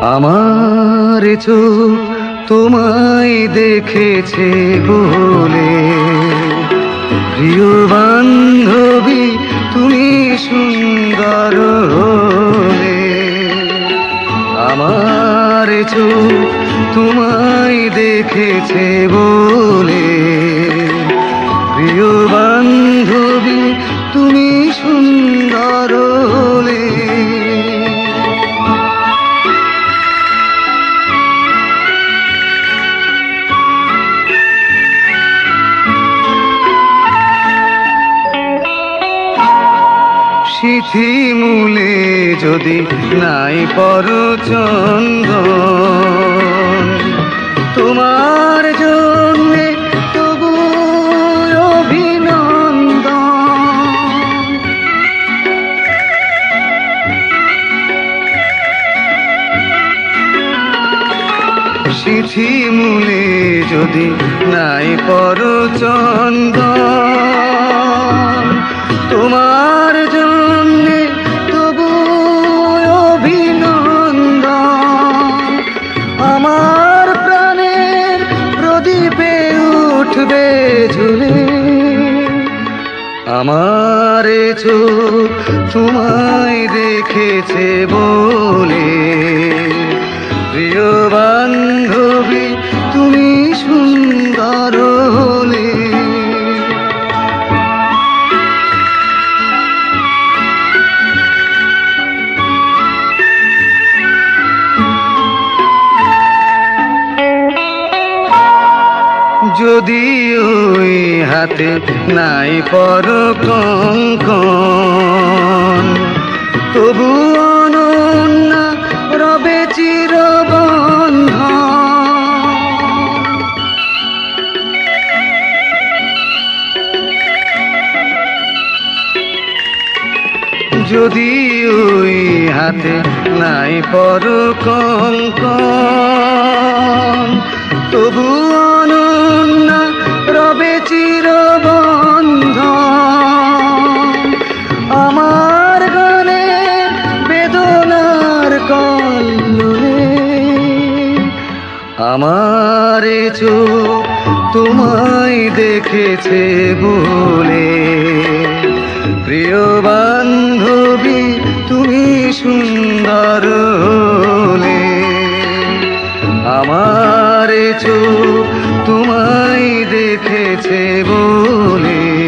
আমার চোখ তোমায় দেখেছে বলে। প্রিয় বান্ধবী, তুমি সুন্দর হলে। আমার চোখ তোমায় দেখেছে বলে। সিথি মূলে যদি নাই পর চন্দন তোমার জন্যে তবু অভিনন্দ সিথি মূলে যদি নাই পর উঠবে ঝুলে আমার তোমায় দেখেছে বলে। প্রিয় বান্ধবী যদি ওই হাতে নাই পর তবু অনন্যা রবে চিরবন্ধ যদি ওই হাতে নাই পর তবু অনন্যা চোখ তোমায় দেখেছে বলে। প্রিয় বান্ধবী তুমি সুন্দর আমার চোখ তোমায় দেখেছে বলে।